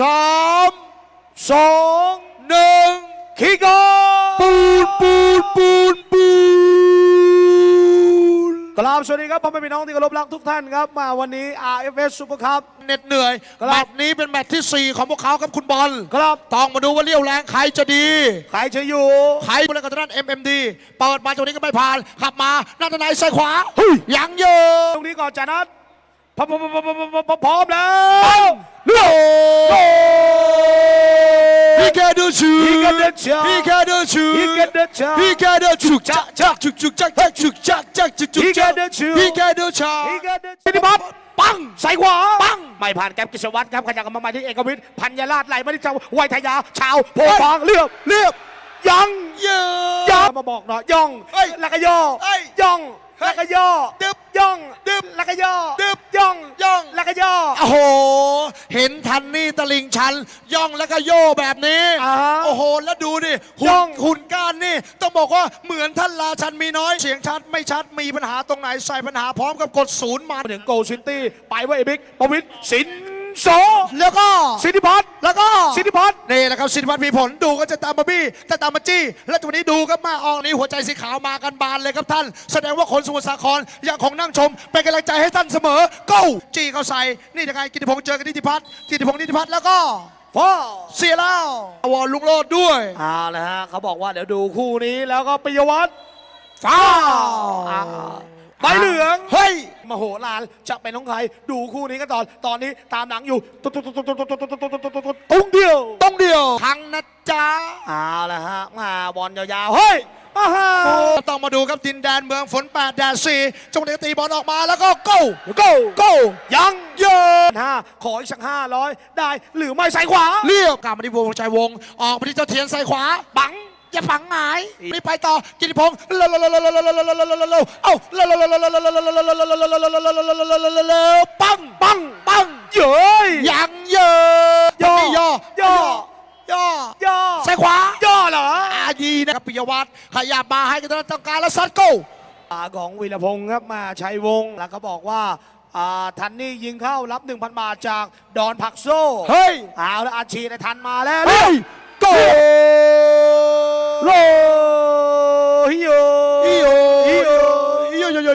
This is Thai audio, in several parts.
สามสองหนึ่งคิกออฟปูนปูนปูนปูนกราบสวัสดีครับพ่อแม่พี่น้องที่เคารพรักทุกท่านครับมาวันนี้ RFS Super Cup เหน็ดเหนื่อยครับแมตช์นี้เป็นแมตช์ที่ 4 ของพวกเขาครับคุณบอลครับ ต้องมาดูว่าเลี้ยวแรงใครจะดี ใครจะอยู่ใครบริการด้าน MMD เปิดมาตรงนี้ก็ไม่ผ่านขับมานัทนายซ้ายขวาเฮ้ยยังเยอะตรงนี้ก่อนจานัท พร้อมพร้อมพร้อมพร้อมพร้อมพร้อมพร้อมแล้วเลือกพี่แกเดินชู He can do it. พี่แกเดินชู He can do it. พี่แกเดินฉุกจักจักฉุกฉุกจักจักฉุกจักจักฉุกฉุก He จัก can do it. พี่แกเดินชานี่แก็สิทธิพัฒน์ปังใส่ขวาปังไม่ผ่านแก๊ปกิษวัตรครับขยับมาใหมาที่เอกวิทย์พันยาลาดไหลมาที่เจ้าไวยทยา ชาวโพฟางเลือบเรียบยังเยอะย่องมาบอกหน่อยย่องแล้วก็ย่อย่อง เฮ้ยแล้วก็ย่อดึบย่องดึบแล้วก็ย่อดึบย่องย่อง แล้วก็ย่อ โอ้โห เห็นทันนี่ตลิงชัน ย่องแล้วก็โย่แบบนี้ อ่าฮะโอ้โห แล้วดูดิย่หุ่อนงหุ่นก้านนี่ ต้องบอกว่าเหมือนท่านราชันมีน้อย เสียงชัดไม่ชัดมีปัญหาตรงไหนใส่ปัญหาพร้อมกับกดศูนย์มามาถึงโกลซิตี้ไปไว้เอบิ๊กประวิทย์สิน โสแล้วก็สิทธิพัฒน์แล้วก็สิทธิพัฒน์นี่แหละครับสิทธิพัฒน์มีผลดูก็จะตามมาบี้จะตามมาจี้ แล้วตัวนี้ดูครับมาออกนี้หัวใจสีขาวมากันบานเลยครับท่าน แสดงว่าคนสมุทรสาครยังคงนั่งชม เป็นกำลังใจให้ท่านเสมอ go จี้เข้าใส่นี่ยังไงกิติพงษ์เจอกับนิติพัฒน์กิติพงษ์นิติพัฒน์แล้วก็พ่อเสียแล้ววอลลุงโลดด้วยเอาละฮะเขาบอกว่าเดี๋ยวดูคู่นี้แล้วก็ปิยวัฒน์ฟ้าอ่า ใบเหลือง เฮ้ยมโหฬารจะเป็นของใครดูคู่นี้กันตอนตอนนี้ตามหลังอยู่ตุ๊ดตุ๊ดตุ๊ดตุ๊ดตุ๊ดตุ๊ดตุ๊ดตุ๊ดตุ๊ดตุ๊ดตุ๊ดตุ้งเดียวต้องเดียวพังนะจ๊ะเอาละฮะมาบอลยาวๆเฮ้ยมาฮะต้องมาดูครับดินแดนเมืองฝนแปดแดดสี่จงเดตีบอลออกมาแล้วก็ go โก้ go ยังเยอะห้าขออีกสักห้าร้อยได้หรือไม่ใส่ขวาเรียบกลับมาที่วงใจวง ออกมาที่เจ้าเทียนใส่ขวาบัง อย่าฝังหายรีบไปต่อกิติพงศ์เร็วเอ้าเร็วปังปังปังเย้ยยังเยอะย่อย่อย่อย่อย่อซ้ายขวาย่อเหรออายีนะครับปิยวัฒน์ขยับมาให้กันต้องการแล้วซัดโก้ขาของวีรพงศ์ครับมาชัยวงศ์แล้วก็บอกว่าทันนี่ยิงเข้ารับ 1,000 บาทจากดอนผักโซ่เฮ้ยเอาแล้วอาชีในทันมาแล้วเฮ้ยโก้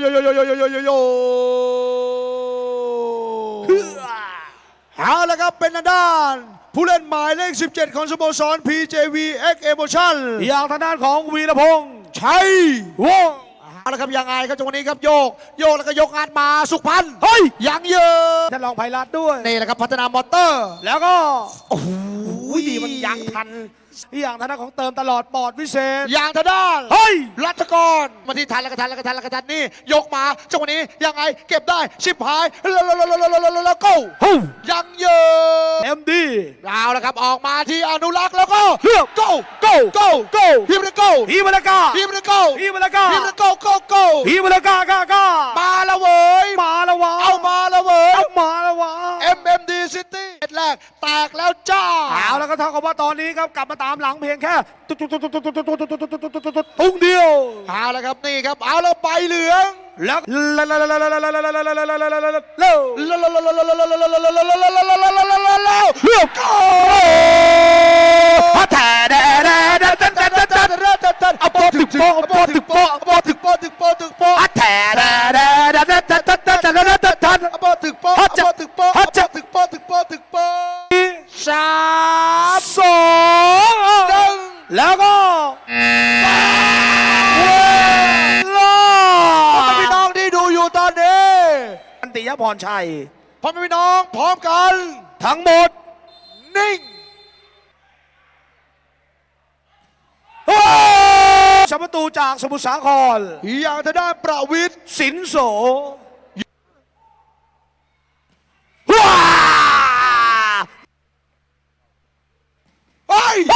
โยโยโยโยโยโยโยโยเฮือาละครับเป็นทาด้าน ผู้เล่นหมายเลข 17 ของสโมสร PJV X Emotion อย่างทางด้านของวีรพงศ์ชัยวงศ์เอาละครับยังไงครับจังหวะนี้ครับโยก โยกแล้วก็ยกงานมาสุขพันธ์เฮ้ยยังเยอะท่านรองไพรัตน์ด้วยนี่แหละครับพัฒนามอเตอร์ แล้วก็โอ้โห อุ้ยดีมันยังทันอย่างทางด้านของเติมตลอดปอดวิเศษ อย่างทางด้านเฮ้ยรัชกรมาที่ทันแล้วก็ทันแล้วก็ทันแล้วก็ทันนี่ยกมาจังหวะนี้ยังไงเก็บได้ชิบหายแล้วแล้วแล้วแล้วแล้วแล้วแล้ว go ฮู้ยังเยอะเอ็มดีเอาละครับออกมาที่อนุรักษ์แล้วก็เลือก go go go go พี่มัน go ฮีมาลากาพี่มัน go ฮีมาลากาพี่มัน go go go ฮีมาลากากากามาแล้วเว้ยมาแล้ววะเอามาแล้วเว้ยเอามาแล้ววะ ซิตี้เซตแรกแตกแล้วจ้าเอาแล้วก็เท่ากับว่าตอนนี้ครับกลับมาตามหลังเพียงแค่ตุ้งเดียวเอาแล้วครับนี่ครับเอาแล้วไปเหลืองแล้วแล้วก็ฮัตแทนเอาปอตึกโปเอาปอตึกโป อันติยพรชัยพ่อแม่พี่น้องพร้อมกัน ทั้งหมด นิ่งสามประตูจากสมุทรสาครอย่างทางด้านประวิทย์สินโสว้าเฮ้ยโ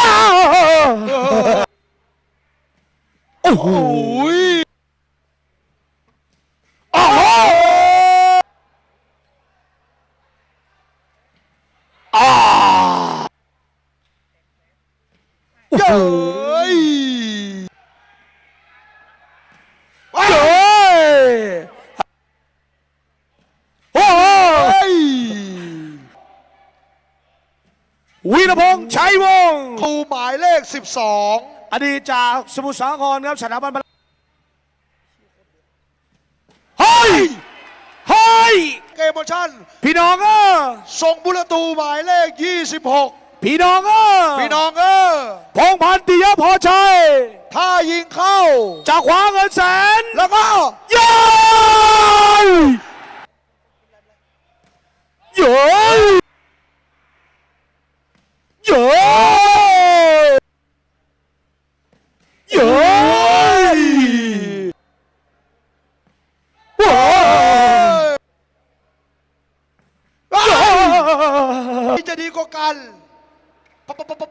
อ้โห โอ้ย โอ้โหอ่า เย้ย เฮ้ยโอ้โห เฮ้ย ชัยวงศ์ครูหมายเลข 12 อดีตจากสมุทรสาครครับสถาบันเฮ้ยเฮ้ยเกมโมชั่น พี่น้องเออส่งบุรตูหมายเลข 26 พี่น้องเออพี่น้องเออพงษ์พันธ์ปิยะพอชัยถ้ายิงเข้าจากขวาเงินแสนแล้วก็ย้อยย้อยย้อยย้อยว้าว ที่จะดีกว่ากัน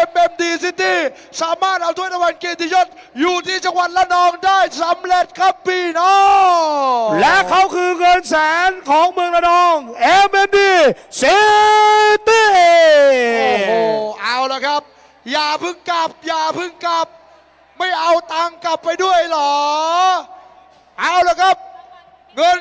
เขาครับเอ็มเอ็มดีซิตี้สามารถเอาถ้วยรางวัลเกียรติยศอยู่ที่จังหวัดละนองได้สำเร็จครับพี่น้องและเขาคือเงินแสนของเมืองระนอง MMD City โอ้โหเอาละครับ อย่าเพึ่งกลับ อย่าเพึ่งกลับ ไม่เอาตังค์กลับไปด้วยเหรอ เอาละครับ เงิน